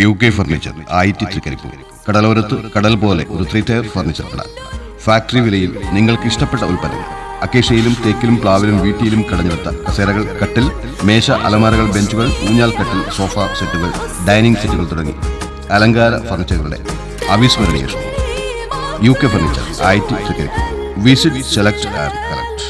U K furniture T Thrikkaripur കടലോരത്ത് കടൽ പോലെ ഒരു ത്രീ ടയർ ഫർണിച്ചർ കട. ഫാക്ടറി വിലയിൽ നിങ്ങൾക്ക് ഇഷ്ടപ്പെട്ട ഉൽപ്പന്നങ്ങൾ. അക്കേഷയിലും തേക്കിലും പ്ലാവിലും വീട്ടിയിലും കടഞ്ഞെടുത്ത കസേരകൾ കട്ടിൽ മേശ അലമാരകൾ ബെഞ്ചുകൾ ഊഞ്ഞാൽ കട്ടിൽ സോഫ സെറ്റുകൾ ഡൈനിങ് സെറ്റുകൾ തുടങ്ങി അലങ്കാര ഫർണിച്ചറുകളുടെ അവിസ്മരണീയ U K furniture T Thrikkaripur visit select and collect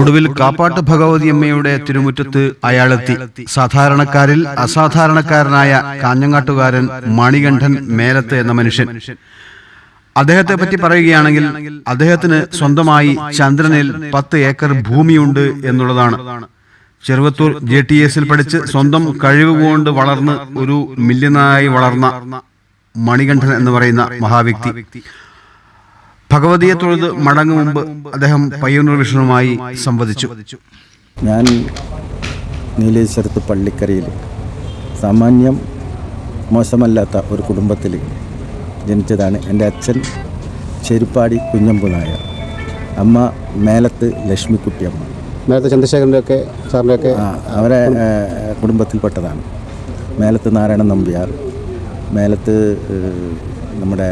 ഒടുവിൽ കാപ്പാട്ട് ഭഗവതിയമ്മയുടെ തിരുമുറ്റത്ത് അയാളെത്തി. സാധാരണക്കാരിൽ അസാധാരണക്കാരനായ കാഞ്ഞങ്ങാട്ടുകാരൻ മണികണ്ഠൻ മേലത്ത് എന്ന മനുഷ്യൻ. അദ്ദേഹത്തെ പറ്റി പറയുകയാണെങ്കിൽ അദ്ദേഹത്തിന് സ്വന്തമായി ചന്ദ്രനിൽ പത്ത് ഏക്കർ ഭൂമിയുണ്ട് എന്നുള്ളതാണ്. ചെറുവത്തൂർ ജെ ടി എസിൽ പഠിച്ച് സ്വന്തം കഴിവ് കൊണ്ട് വളർന്ന് ഒരു മില്യനായി വളർന്ന മണികണ്ഠൻ എന്ന് പറയുന്ന മഹാവ്യക്തി. ഭഗവതിയെ തൊഴുത് മടങ്ങും മുമ്പ് അദ്ദേഹം പയ്യന്നൂർ വിഷ്ണുവുമായി സംവദിച്ചു. ഞാൻ നീലേശ്വരത്ത് പള്ളിക്കരയിൽ സാമാന്യം മോശമല്ലാത്ത ഒരു കുടുംബത്തിൽ ജനിച്ചതാണ് എന്റെ അച്ഛൻ ചെരുപ്പാടി കുഞ്ഞമ്പു നായർ അമ്മ മേലത്ത് ലക്ഷ്മിക്കുട്ടിയമ്മ മേലത്ത് ചന്ദ്രശേഖരന്റെ ഒക്കെ സാറിന്റെ ഒക്കെ ആ, അവരെ കുടുംബത്തിൽപ്പെട്ടതാണ്. മേലത്ത് നാരായണൻ നമ്പ്യാർ മേലത്ത് നമ്മുടെ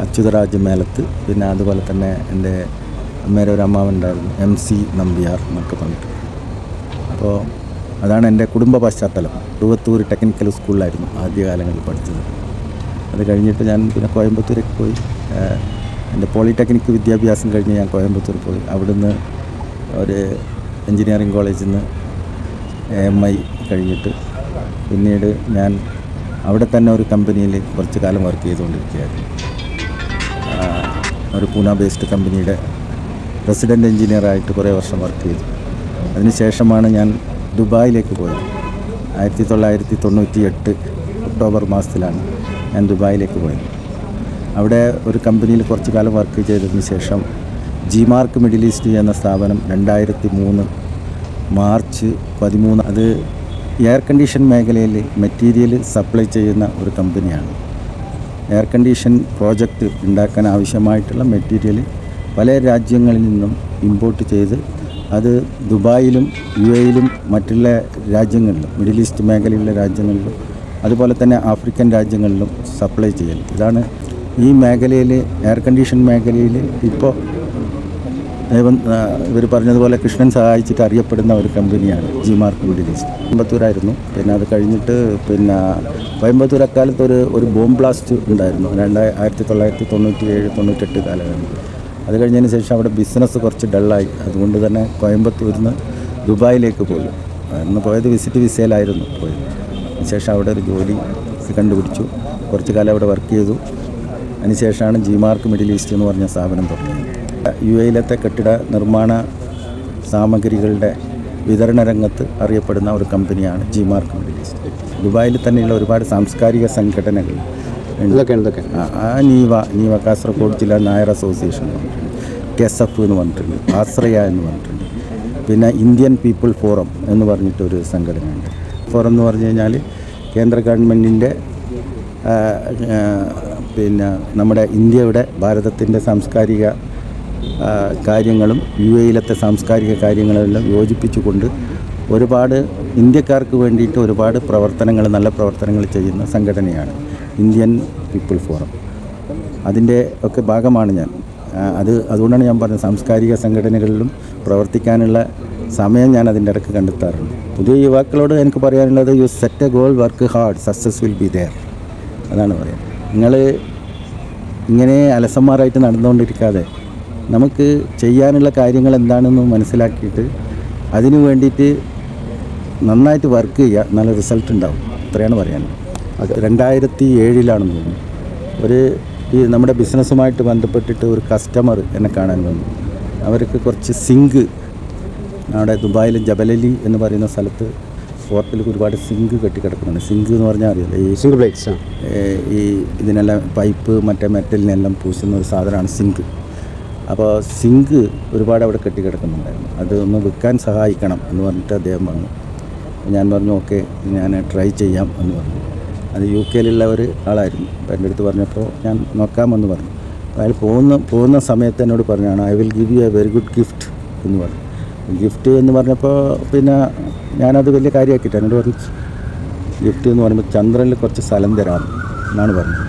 അച്യുതരാജ് മേലത്ത് പിന്നെ അതുപോലെ തന്നെ എന്റെ അമ്മയുടെ ഒരു അമ്മാവുണ്ടായിരുന്നു എം സി നമ്പ്യാർ എന്നൊക്കെ പറഞ്ഞിട്ട്. അപ്പോൾ അതാണ് എന്റെ കുടുംബ പശ്ചാത്തലം. തുവത്തൂർ ടെക്നിക്കൽ സ്കൂളിലായിരുന്നു ആദ്യകാലങ്ങളിൽ പഠിച്ചത്. അത് കഴിഞ്ഞിട്ട് ഞാൻ പിന്നെ കോയമ്പത്തൂരേക്ക് പോയി. എന്റെ പോളിടെക്നിക് വിദ്യാഭ്യാസം കഴിഞ്ഞ് ഞാൻ കോയമ്പത്തൂർ പോയി. അവിടുന്ന് ഒരു എൻജിനീയറിംഗ് കോളേജിൽ നിന്ന് എം ഐ കഴിഞ്ഞിട്ട് പിന്നീട് ഞാൻ അവിടെ തന്നെ ഒരു കമ്പനിയിൽ കുറച്ച് കാലം വർക്ക് ചെയ്തുകൊണ്ടിരിക്കുകയായിരുന്നു. ഒരു പൂന ബേസ്ഡ് കമ്പനിയുടെ റെസിഡന്റ് എഞ്ചിനീയറായിട്ട് കുറേ വർഷം വർക്ക് ചെയ്തു. അതിനുശേഷമാണ് ഞാൻ ദുബായിലേക്ക് പോയത്. ആയിരത്തി തൊള്ളായിരത്തി തൊണ്ണൂറ്റി എട്ട് ഒക്ടോബർ മാസത്തിലാണ് ഞാൻ ദുബായിലേക്ക് പോയത് അവിടെ ഒരു കമ്പനിയിൽ കുറച്ച് കാലം വർക്ക് ചെയ്തതിന് ശേഷം ജി മാർക്ക് മിഡിൽ ഈസ്റ്റ് എന്ന സ്ഥാപനം രണ്ടായിരത്തി മൂന്ന് മാർച്ച് പതിമൂന്ന് അത് എയർ കണ്ടീഷൻ മേഖലയിൽ മെറ്റീരിയൽ സപ്ലൈ ചെയ്യുന്ന ഒരു കമ്പനിയാണ്. എയർ കണ്ടീഷൻ പ്രോജക്റ്റ് ഉണ്ടാക്കാൻ ആവശ്യമായിട്ടുള്ള മെറ്റീരിയൽ പല രാജ്യങ്ങളിൽ നിന്നും ഇമ്പോർട്ട് ചെയ്ത് അത് ദുബായിലും യു എയിലും മറ്റുള്ള രാജ്യങ്ങളിലും മിഡിൽ ഈസ്റ്റ് മേഖലയിലുള്ള രാജ്യങ്ങളിലും അതുപോലെ തന്നെ ആഫ്രിക്കൻ രാജ്യങ്ങളിലും സപ്ലൈ ചെയ്യൽ. ഇതാണ് ഈ മേഖലയിൽ എയർ കണ്ടീഷൻ മേഖലയിൽ ഇപ്പോൾ ഇവർ പറഞ്ഞതുപോലെ കൃഷ്ണൻ സഹായിച്ചിട്ട് അറിയപ്പെടുന്ന ഒരു കമ്പനിയാണ് ജി മാർക്ക് മിഡിൽ ഈസ്റ്റ് കോയമ്പത്തൂരായിരുന്നു. പിന്നെ അത് കഴിഞ്ഞിട്ട് പിന്നെ കോയമ്പത്തൂർ അക്കാലത്ത് ഒരു ഒരു ബോംബ് ബ്ലാസ്റ്റ് ഉണ്ടായിരുന്നു. രണ്ടായി ആയിരത്തി തൊള്ളായിരത്തി തൊണ്ണൂറ്റി ഏഴ് തൊണ്ണൂറ്റെട്ട് കാലഘട്ടം. അത് കഴിഞ്ഞതിന് ശേഷം അവിടെ ബിസിനസ് കുറച്ച് ഡള്ളായി അതുകൊണ്ട് തന്നെ കോയമ്പത്തൂരിൽ നിന്ന് ദുബായിലേക്ക് പോയി. അന്ന് പോയത് വിസിറ്റ് വിസയിലായിരുന്നു പോയത്. അതിനുശേഷം അവിടെ ഒരു ജോലി കണ്ടുപിടിച്ചു. കുറച്ച് കാലം അവിടെ വർക്ക് ചെയ്തു. അതിനുശേഷമാണ് ജി മാർക്ക് മിഡിൽ ഈസ്റ്റ് എന്ന് പറഞ്ഞ സ്ഥാപനം തുടങ്ങിയത്. യു എയിലത്തെ കെട്ടിട നിർമ്മാണ സാമഗ്രികളുടെ വിതരണ രംഗത്ത് അറിയപ്പെടുന്ന ഒരു കമ്പനിയാണ് ജി മാർക്ക് മിഡിൽ ഈസ്റ്റ് ദുബായിൽ തന്നെയുള്ള ഒരുപാട് സാംസ്കാരിക സംഘടനകൾ ആ നീവ നീവ കാസർഗോഡ് ജില്ലാ നായർ അസോസിയേഷൻ എന്ന് പറഞ്ഞിട്ടുണ്ട്. കെസഫ് എന്ന് പറഞ്ഞിട്ടുണ്ട്. ആശ്രയ എന്ന് പറഞ്ഞിട്ടുണ്ട്. പിന്നെ ഇന്ത്യൻ പീപ്പിൾ ഫോറം എന്ന് പറഞ്ഞിട്ടൊരു സംഘടനയുണ്ട്. ഫോറം എന്ന് പറഞ്ഞു കഴിഞ്ഞാൽ കേന്ദ്ര ഗവൺമെന്റിന്റെ പിന്നെ നമ്മുടെ ഇന്ത്യയുടെ ഭാരതത്തിന്റെ സാംസ്കാരിക കാര്യങ്ങളും യു എയിലത്തെ സാംസ്കാരിക കാര്യങ്ങളെല്ലാം യോജിപ്പിച്ചുകൊണ്ട് ഒരുപാട് ഇന്ത്യക്കാർക്ക് വേണ്ടിയിട്ട് ഒരുപാട് പ്രവർത്തനങ്ങൾ നല്ല പ്രവർത്തനങ്ങൾ ചെയ്യുന്ന സംഘടനയാണ് ഇന്ത്യൻ പീപ്പിൾ ഫോറം. അതിന്റെ ഒക്കെ ഭാഗമാണ് ഞാൻ. അത് അതുകൊണ്ടാണ് ഞാൻ പറഞ്ഞത് സാംസ്കാരിക സംഘടനകളിലും പ്രവർത്തിക്കാനുള്ള സമയം ഞാൻ അതിന്റെ ഇടയ്ക്ക് കണ്ടെത്താറുണ്ട്. പുതിയ യുവാക്കളോട് എനിക്ക് പറയാനുള്ളത് you set a goal work hard success will be there അതാണ് പറയുന്നത്. നിങ്ങൾ ഇങ്ങനെ അലസന്മാരായിട്ട് നടന്നുകൊണ്ടിരിക്കാതെ നമുക്ക് ചെയ്യാനുള്ള കാര്യങ്ങൾ എന്താണെന്ന് മനസ്സിലാക്കിയിട്ട് അതിനു വേണ്ടിയിട്ട് നന്നായിട്ട് വർക്ക് ചെയ്യുക നല്ല റിസൾട്ട് ഉണ്ടാവും. അത്രയാണ് പറയാനുള്ളത്. അത് രണ്ടായിരത്തി ഏഴിലാണെന്ന് തോന്നുന്നു. ഒരു ഈ നമ്മുടെ ബിസിനസ്സുമായിട്ട് ബന്ധപ്പെട്ടിട്ട് ഒരു കസ്റ്റമർ എന്നെ കാണാൻ വന്നു. അവർക്ക് കുറച്ച് സിങ്ക് അവിടെ ദുബായിൽ ജബലലി എന്ന് പറയുന്ന സ്ഥലത്ത് ഫോർട്ടിൽ ഒരുപാട് സിങ്ക് കെട്ടിക്കിടക്കുന്നുണ്ട്. സിങ്ക് എന്ന് പറഞ്ഞാൽ അറിയില്ല ഈ സിങ്ക് പ്ലേറ്റ്സ് ഈ ഇതിനെല്ലാം പൈപ്പ് മറ്റേ മെറ്റലിനെല്ലാം പൂശുന്ന ഒരു സാധനമാണ് സിങ്ക്. അപ്പോൾ സിങ്ക് ഒരുപാട് അവിടെ കെട്ടിക്കിടക്കുന്നുണ്ടായിരുന്നു. അത് ഒന്ന് വിൽക്കാൻ സഹായിക്കണം എന്ന് പറഞ്ഞിട്ട് അദ്ദേഹം വന്നു. ഞാൻ പറഞ്ഞു ഓക്കെ ഞാൻ ട്രൈ ചെയ്യാം എന്ന് പറഞ്ഞു. അത് യു കെയിലുള്ള ഒരു ആളായിരുന്നു. അപ്പോൾ എന്റെ അടുത്ത് പറഞ്ഞപ്പോൾ ഞാൻ നോക്കാമെന്ന് പറഞ്ഞു. അപ്പോൾ അയാൾ പോകുന്ന പോകുന്ന സമയത്ത് എന്നോട് പറഞ്ഞാണ് I will give you a very good gift എന്ന് പറഞ്ഞു. ഗിഫ്റ്റ് എന്ന് പറഞ്ഞപ്പോൾ പിന്നെ ഞാനത് വലിയ കാര്യമാക്കിയിട്ട് എന്നോട് പറഞ്ഞു ഗിഫ്റ്റ് എന്ന് പറയുമ്പോൾ ചന്ദ്രനിൽ കുറച്ച് സ്ഥലം തരാം എന്നാണ് പറഞ്ഞത്.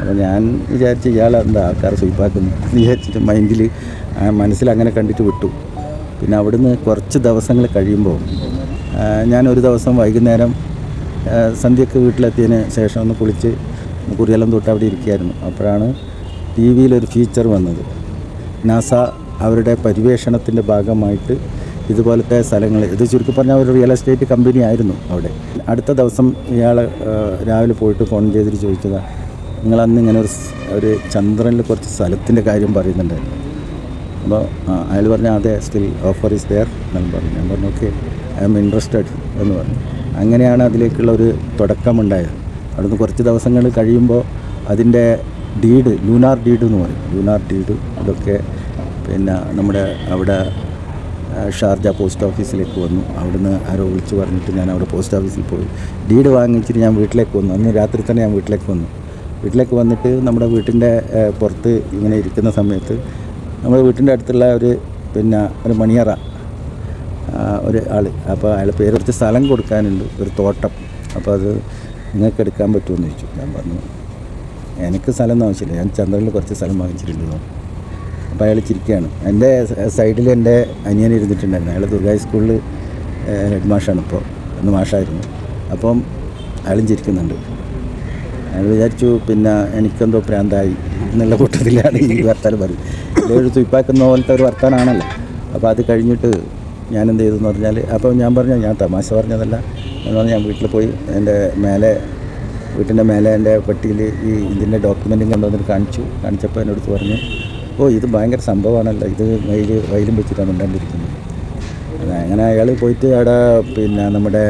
അപ്പോൾ ഞാൻ വിചാരിച്ച് ഇയാൾ എന്താ ആൾക്കാരെ സ്വീപ്പാക്കുന്നു വിചാരിച്ചിട്ട് മൈൻഡിൽ മനസ്സിൽ അങ്ങനെ കണ്ടിട്ട് വിട്ടു. പിന്നെ അവിടുന്ന് കുറച്ച് ദിവസങ്ങൾ കഴിയുമ്പോൾ ഞാനൊരു ദിവസം വൈകുന്നേരം സന്ധ്യക്ക് വീട്ടിലെത്തിയതിന് ശേഷം ഒന്ന് കുളിച്ച് കുറിയെല്ലാം തൊട്ട് അവിടെ ഇരിക്കുകയായിരുന്നു. അപ്പോഴാണ് ടി വിയിലൊരു ഫീച്ചർ വന്നത്. നാസ അവരുടെ പരിവേഷണത്തിന്റെ ഭാഗമായിട്ട് ഇതുപോലത്തെ സ്ഥലങ്ങൾ ഇത് ചുരുക്കി പറഞ്ഞാൽ ഒരു റിയൽ എസ്റ്റേറ്റ് കമ്പനി ആയിരുന്നു അവിടെ. അടുത്ത ദിവസം ഇയാൾ രാവിലെ പോയിട്ട് ഫോൺ ചെയ്തിട്ട് ചോദിച്ചതാ നിങ്ങൾ അന്ന് ഇങ്ങനെ ഒരു ഒരു ചന്ദ്രനിൽ കുറച്ച് സ്ഥലത്തിന്റെ കാര്യം പറയുന്നുണ്ടായിരുന്നു. അപ്പോൾ അയാൾ പറഞ്ഞു അതെ സ്റ്റിൽ ഓഫർ ഈസ് ദെയർ എന്നാണ് പറഞ്ഞു. ഞാൻ പറഞ്ഞു ഓക്കെ ഐ എം ഇൻട്രസ്റ്റഡ് എന്ന് പറഞ്ഞു. അങ്ങനെയാണ് അതിലേക്കുള്ള ഒരു തുടക്കമുണ്ടായത്. അവിടുന്ന് കുറച്ച് ദിവസങ്ങൾ കഴിയുമ്പോൾ അതിന്റെ ഡീഡ് ലൂനാർ ഡീഡ് എന്ന് പറയും. ലൂനാർ ഡീഡ് അതൊക്കെ പിന്നെ നമ്മുടെ അവിടെ ഷാർജ പോസ്റ്റ് ഓഫീസിലേക്ക് വന്നു. അവിടുന്ന് ആരോ വിളിച്ച് പറഞ്ഞിട്ട് ഞാൻ അവിടെ പോസ്റ്റ് ഓഫീസിൽ പോയി. ഡീഡ് വാങ്ങിച്ചിട്ട് ഞാൻ വീട്ടിലേക്ക് വന്നു. അന്ന് രാത്രി തന്നെ ഞാൻ വീട്ടിലേക്ക് വന്നു. വീട്ടിലേക്ക് വന്നിട്ട് നമ്മുടെ വീട്ടിന്റെ പുറത്ത് ഇങ്ങനെ ഇരിക്കുന്ന സമയത്ത് നമ്മുടെ വീട്ടിന്റെ അടുത്തുള്ള ഒരു പിന്നെ ഒരു മണിയറ ഒരു ആൾ അപ്പോൾ അയാൾ പേര് കുറച്ച് സ്ഥലം കൊടുക്കാനുണ്ട്. ഒരു തോട്ടം. അപ്പോൾ അത് നിങ്ങൾക്ക് എടുക്കാൻ പറ്റുമെന്ന് ചോദിച്ചു. ഞാൻ പറഞ്ഞു എനിക്ക് സ്ഥലം ഒന്നും ആവശ്യമില്ല. ഞാൻ ചന്ദ്രനിൽ കുറച്ച് സ്ഥലം വാങ്ങിച്ചിട്ടുണ്ട്. അപ്പോൾ അയാൾ ചിരിക്കുകയാണ് എന്റെ സൈഡിൽ എന്റെ അനിയൻ ഇരുന്നിട്ടുണ്ടായിരുന്നു. അയാൾ ദുർഗാ സ്കൂളിൽ ഹെഡ് മാഷാണ് ഇപ്പോൾ. ഒന്ന് മാഷായിരുന്നു. അപ്പം അയാളും ചിരിക്കുന്നുണ്ട്. അയാൾ വിചാരിച്ചു പിന്നെ എനിക്കെന്തോ പ്രാന്തായി എന്നുള്ള കൂട്ടത്തിലാണ് ഈ വർത്താനം പറയും ഒരു തുപ്പാക്കുന്ന പോലത്തെ ഒരു വർത്താനാണല്ലോ. അപ്പോൾ അത് കഴിഞ്ഞിട്ട് ഞാൻ എന്ത് ചെയ്തു എന്ന് പറഞ്ഞാൽ അപ്പോൾ ഞാൻ പറഞ്ഞു ഞാൻ തമാശ പറഞ്ഞതല്ല. എന്ന് പറഞ്ഞാൽ ഞാൻ വീട്ടിൽ പോയി. എന്റെ മേലെ വീട്ടിന്റെ മേലെ എന്റെ പെട്ടിയിൽ ഈ ഇതിന്റെ ഡോക്യുമെന്റും കൊണ്ടുവന്നിട്ട് കാണിച്ചു. കാണിച്ചപ്പോൾ എന്റെ പറഞ്ഞു. ഓ ഇത് ഭയങ്കര സംഭവമാണല്ലോ. ഇത് വയൽ വയലും വെച്ചിട്ടാണ് ഉണ്ടാണ്ടിരിക്കുന്നത് അത് അങ്ങനെ അയാൾ പോയിട്ട് അവിടെ പിന്നെ നമ്മുടെ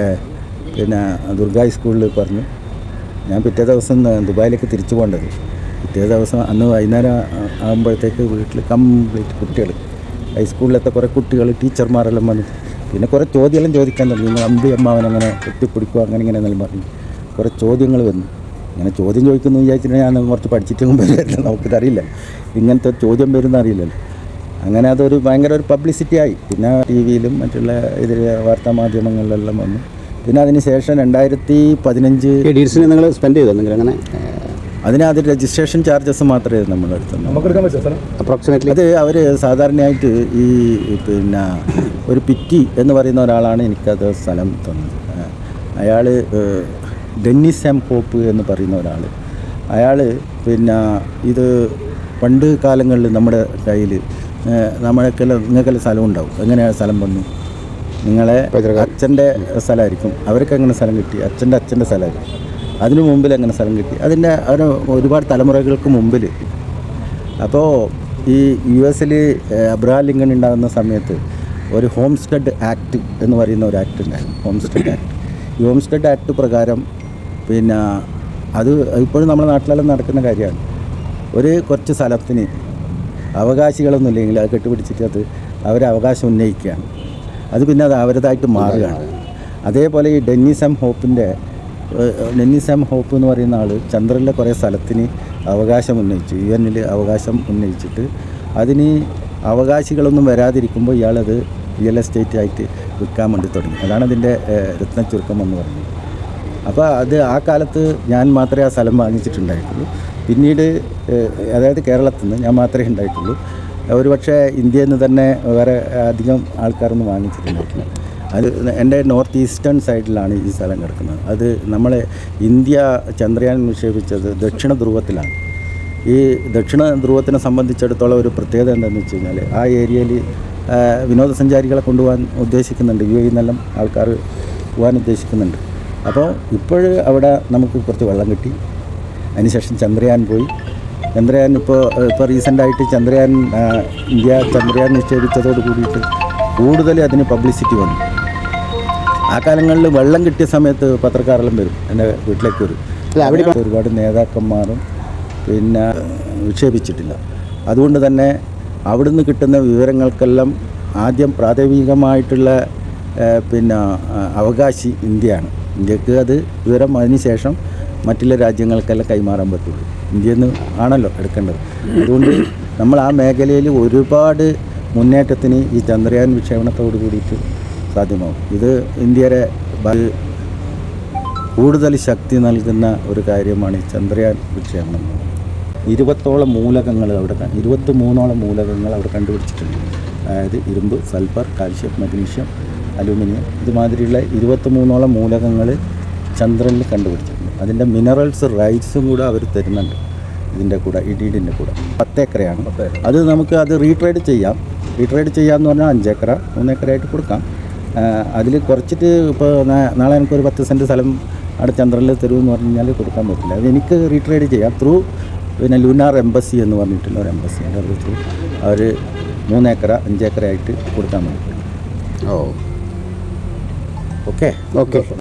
പിന്നെ ദുർഗാ സ്കൂളിൽ പറഞ്ഞു. ഞാൻ പിറ്റേ ദിവസം ദുബായിലേക്ക് തിരിച്ചു പോകേണ്ടത്. പിറ്റേ ദിവസം അന്ന് വൈകുന്നേരം ആകുമ്പോഴത്തേക്ക് വീട്ടിൽ കംപ്ലീറ്റ് കുട്ടികൾ ഹൈസ്കൂളിലത്തെ കുറേ കുട്ടികൾ ടീച്ചർമാരെല്ലാം വന്നു. പിന്നെ കുറേ ചോദ്യമെല്ലാം ചോദിക്കാൻ തുടങ്ങി. നിങ്ങൾ അമ്പി അമ്മാവൻ അങ്ങനെ കെട്ടിപ്പിടിക്കുക അങ്ങനെ ഇങ്ങനെ എന്നെല്ലാം പറഞ്ഞു. കുറേ ചോദ്യങ്ങൾ വന്നു. ഇങ്ങനെ ചോദ്യം ചോദിക്കുന്നു വിചാരിച്ചിട്ട് ഞാൻ കുറച്ച് പഠിച്ചിട്ട് നമുക്ക് നമുക്കിതറിയില്ല. ഇങ്ങനത്തെ ചോദ്യം വരുന്ന അറിയില്ലല്ലോ. അങ്ങനെ അതൊരു ഭയങ്കര ഒരു പബ്ലിസിറ്റി ആയി. പിന്നെ ടി വിയിലും മറ്റുള്ള ഇതിൽ വാർത്താ മാധ്യമങ്ങളിലെല്ലാം വന്നു. പിന്നെ അതിന് ശേഷം രണ്ടായിരത്തി പതിനഞ്ച് ഡീൽസിന് നിങ്ങൾ സ്പെൻഡ് ചെയ്തോ നിങ്ങൾ അങ്ങനെ? അതിന് അത് രജിസ്ട്രേഷൻ ചാർജസ് മാത്രമേ നമ്മൾ എടുത്തുള്ളൂ. അപ്രോക്സിമേറ്റ്ലി അത് അവർ സാധാരണയായിട്ട് ഈ പിന്നെ ഒരു പിറ്റി എന്ന് പറയുന്ന ഒരാളാണ് എനിക്കത് സ്ഥലം തന്നത്. അയാൾ ഡെന്നിസ് എം പോപ്പ് എന്ന് പറയുന്ന ഒരാൾ. അയാൾ പിന്നെ ഇത് പണ്ട് കാലങ്ങളിൽ നമ്മുടെ കയ്യിൽ നമ്മളൊക്കെല്ലാം നിങ്ങൾക്കെല്ലാം സ്ഥലം ഉണ്ടാവും. എങ്ങനെയാണ് സ്ഥലം വന്നു? നിങ്ങളെ അച്ഛന്റെ സ്ഥലമായിരിക്കും. അവർക്ക് എങ്ങനെ സ്ഥലം കിട്ടി? അച്ഛന്റെ അച്ഛന്റെ സ്ഥലമായിരിക്കും. അതിനു മുമ്പിൽ എങ്ങനെ സ്ഥലം കിട്ടി? അതിന്റെ അവർ ഒരുപാട് തലമുറകൾക്ക് മുമ്പിൽ. അപ്പോൾ ഈ യു എസിൽ അബ്രഹാം ലിങ്കൺ ഉണ്ടാകുന്ന സമയത്ത് ഒരു ഹോം സ്റ്റഡ് ആക്ട് എന്ന് പറയുന്ന ഒരു ആക്ട് ഉണ്ടായിരുന്നു. Homestead act. ഈ ഹോം സ്റ്റഡ് ആക്ട് പ്രകാരം പിന്നെ അത് ഇപ്പോഴും നമ്മുടെ നാട്ടിലെല്ലാം നടക്കുന്ന കാര്യമാണ്. ഒരു കുറച്ച് സ്ഥലത്തിന് അവകാശികളൊന്നും ഇല്ലെങ്കിൽ അത് കെട്ടുപിടിച്ചിട്ട് അത് അവരെ അവകാശം ഉന്നയിക്കുകയാണ്. അത് പിന്നെ അത് അവരതായിട്ട് മാറുകയാണ്. അതേപോലെ ഈ ഡെന്നിസ് എം ഹോപ്പിന്റെ ഡെന്നിസ് എം ഹോപ്പ് എന്ന് പറയുന്ന ആൾ ചന്ദ്രനിലെ കുറേ സ്ഥലത്തിന് അവകാശം ഉന്നയിച്ചു. യു എന്നിൽ അവകാശം ഉന്നയിച്ചിട്ട് അതിന് അവകാശികളൊന്നും വരാതിരിക്കുമ്പോൾ ഇയാളത് റിയൽ എസ്റ്റേറ്റ് ആയിട്ട് വിൽക്കാൻ വേണ്ടി തുടങ്ങി. അതാണ് അതിന്റെ രത്ന ചുരുക്കം എന്ന് പറയുന്നത്. അപ്പോൾ അത് ആ കാലത്ത് ഞാൻ മാത്രമേ ആ സ്ഥലം വാങ്ങിച്ചിട്ടുണ്ടായിട്ടുള്ളൂ. പിന്നീട് അതായത് കേരളത്തിൽ നിന്ന് ഞാൻ മാത്രമേ ഉണ്ടായിട്ടുള്ളൂ. ഒരു പക്ഷേ ഇന്ത്യയിൽ നിന്ന് തന്നെ വേറെ അധികം ആൾക്കാരൊന്നും വാങ്ങിച്ചിട്ടുണ്ടായിട്ടില്ല അത് എന്റെ നോർത്ത് ഈസ്റ്റേൺ സൈഡിലാണ് ഈ സ്ഥലം കിടക്കുന്നത്. അത് നമ്മളെ ഇന്ത്യ ചന്ദ്രയാൻ നിക്ഷേപിച്ചത് ദക്ഷിണ ധ്രുവത്തിലാണ്. ഈ ദക്ഷിണ ധ്രുവത്തിനെ സംബന്ധിച്ചിടത്തോളം ഒരു പ്രത്യേകത എന്താണെന്ന് വെച്ച് കഴിഞ്ഞാൽ ആ ഏരിയയിൽ വിനോദസഞ്ചാരികളെ കൊണ്ടുപോകാൻ ഉദ്ദേശിക്കുന്നുണ്ട്. യു എന്നെല്ലാം ആൾക്കാർ പോകാൻ ഉദ്ദേശിക്കുന്നുണ്ട്. അപ്പോൾ ഇപ്പോൾ അവിടെ നമുക്ക് കുറച്ച് വെള്ളം കിട്ടി. അതിനുശേഷം ചന്ദ്രയാൻ പോയി. ചന്ദ്രയാൻ ഇപ്പോൾ ഇപ്പോൾ റീസെന്റായിട്ട് ചന്ദ്രയാൻ ഇന്ത്യ ചന്ദ്രയാൻ നിക്ഷേപിച്ചതോട് കൂടിയിട്ട് കൂടുതൽ അതിന് പബ്ലിസിറ്റി വന്നു. ആ കാലങ്ങളിൽ വെള്ളം കിട്ടിയ സമയത്ത് പത്രക്കാരെല്ലാം വരും. എന്റെ വീട്ടിലേക്ക് വരും. അല്ല, അവിടെ ഒരുപാട് നേതാക്കന്മാരും പിന്നെ വിക്ഷേപിച്ചിട്ടില്ല അതുകൊണ്ട് തന്നെ അവിടുന്ന് കിട്ടുന്ന വിവരങ്ങൾക്കെല്ലാം ആദ്യം പ്രാഥമികമായിട്ടുള്ള പിന്നെ അവകാശി ഇന്ത്യയാണ്. ഇന്ത്യയ്ക്ക് അത് വിവരം അതിന് ശേഷം മറ്റുള്ള രാജ്യങ്ങൾക്കെല്ലാം കൈമാറാൻ പറ്റുള്ളൂ. ഇന്ത്യയിൽ നിന്ന് ആണല്ലോ എടുക്കേണ്ടത്. അതുകൊണ്ട് നമ്മൾ ആ മേഖലയിൽ ഒരുപാട് മുന്നേറ്റത്തിന് ഈ ചന്ദ്രയാൻ വിക്ഷേപണത്തോട് കൂടിയിട്ട് സാധ്യമാകും ഇത് ഇന്ത്യയുടെ കൂടുതൽ ശക്തി നൽകുന്ന ഒരു കാര്യമാണ് ഈ ചന്ദ്രയാൻ വിക്ഷേപണം. ഇരുപത്തോളം മൂലകങ്ങൾ അവിടെ ഇരുപത്തി മൂന്നോളം മൂലകങ്ങൾ അവിടെ കണ്ടുപിടിച്ചിട്ടുണ്ട്. അതായത് ഇരുമ്പ് സൾഫർ കാൽഷ്യം മഗ്നീഷ്യം അലൂമിനിയം. ഇതുമാതിരിയുള്ള ഇരുപത്തി മൂന്നോളം മൂലകങ്ങൾ ചന്ദ്രനിൽ കണ്ടുപിടിച്ചിട്ടുണ്ട്. അതിന്റെ മിനറൽസ് റൈറ്റ്സും കൂടെ അവർ തരുന്നുണ്ട്. ഇതിന്റെ കൂടെ ഇടീടിന്റെ കൂടെ. പത്തേക്കറയാണ്. അത് നമുക്ക് അത് റീട്രേഡ് ചെയ്യാം. റീട്രേഡ് ചെയ്യാമെന്ന് പറഞ്ഞാൽ അഞ്ചേക്കറ മൂന്നേക്കറായിട്ട് കൊടുക്കാം. അതിൽ കുറച്ചിട്ട് ഇപ്പോൾ നാളെ എനിക്കൊരു പത്ത് സെന്റ് സ്ഥലം അവിടെ ചന്ദ്രനിൽ തരുമെന്ന് പറഞ്ഞു കഴിഞ്ഞാൽ കൊടുക്കാൻ പറ്റില്ല. അത് എനിക്ക് റീട്രേഡ് ചെയ്യാം. ത്രൂ പിന്നെ ലുനാർ എംബസി എന്ന് പറഞ്ഞിട്ടുള്ള ഒരു എംബസി ഉണ്ട്. അവർ മൂന്നേക്കറ അഞ്ചേക്കറ ആയിട്ട് കൊടുക്കാൻ പറ്റും. ഓ. Okay okay